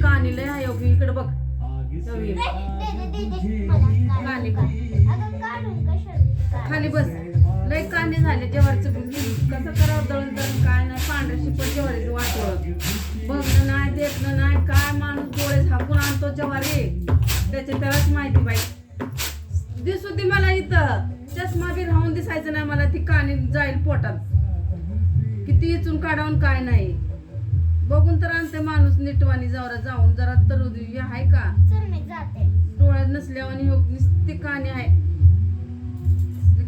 कानी लय आहे हो की इकडे बघ. कानी बघ खाली बस. लय कांदे झाले जेवारीचं कसं करावं दळून दळून काय नाही. पांढऱ्या शिपट जेवारीचं वाटवं बघणं नाही देखणं नाही. काय माणूस डोळे झाकून आणतो जेवारी? त्याची त्यालाच माहिती बाई. दिसू दे मला इथं. चष्मा बी राहून दिसायचं नाही मला. ती कानी जाईल पोटात. किती इचून काढावून काय नाही. बघून तर निटवानी जरा जाऊन जरा तर हे आहे का? डोळ्यात नसल्यावानी हो नुसती कानी आहे.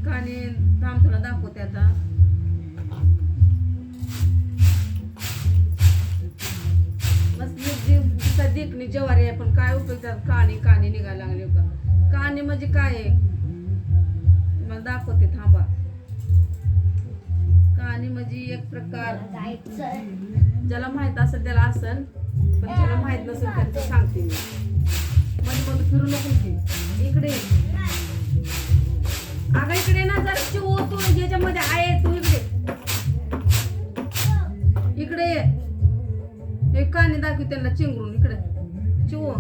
कानी थांब तुला दाखवते आता. देखणी जवारी आहे पण काय उपयोग त्यात? कानी कानी निघायला लागली का कानी म्हणजे काय आहे? मला दाखवते थांबा. कानी म्हणजे एक प्रकार. ज्याला माहीत असेल त्याला असेल पण ज्याला माहीत नसेल त्यांचं सांगते मी. मध्ये मध्ये फिरू नको की इकडे ये. अगं इकडे ना जर चिव तू ह्याच्यामध्ये आहे तू इकडे. इकडे ये. हे काने दाखव त्यांना चिंगरून इकडे. चिव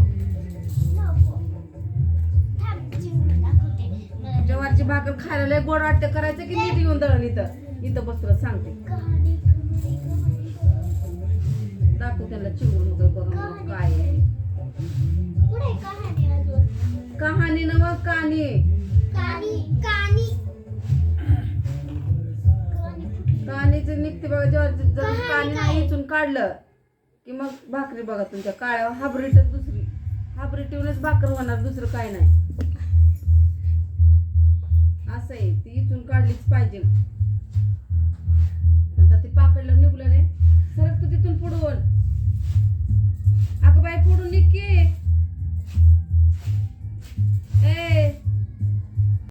जवारची भाकर खायला लय गोड वाटते. करायचं की नीट येऊन दळण इथं. इथं बसलं सांगते. त्यांना चिंगरून उभं करून मग काय. कहाणी नव कानी. कानीचं निघते बघा जर कानी नाही इथून काढलं की मग भाकरी बघा तुमच्या काळ्या हाबरीटच दुसरी. हाबरीटीवरच भाकर होणार दुसरं काय नाही. असं आहे ती इथून काढलीच पाहिजे.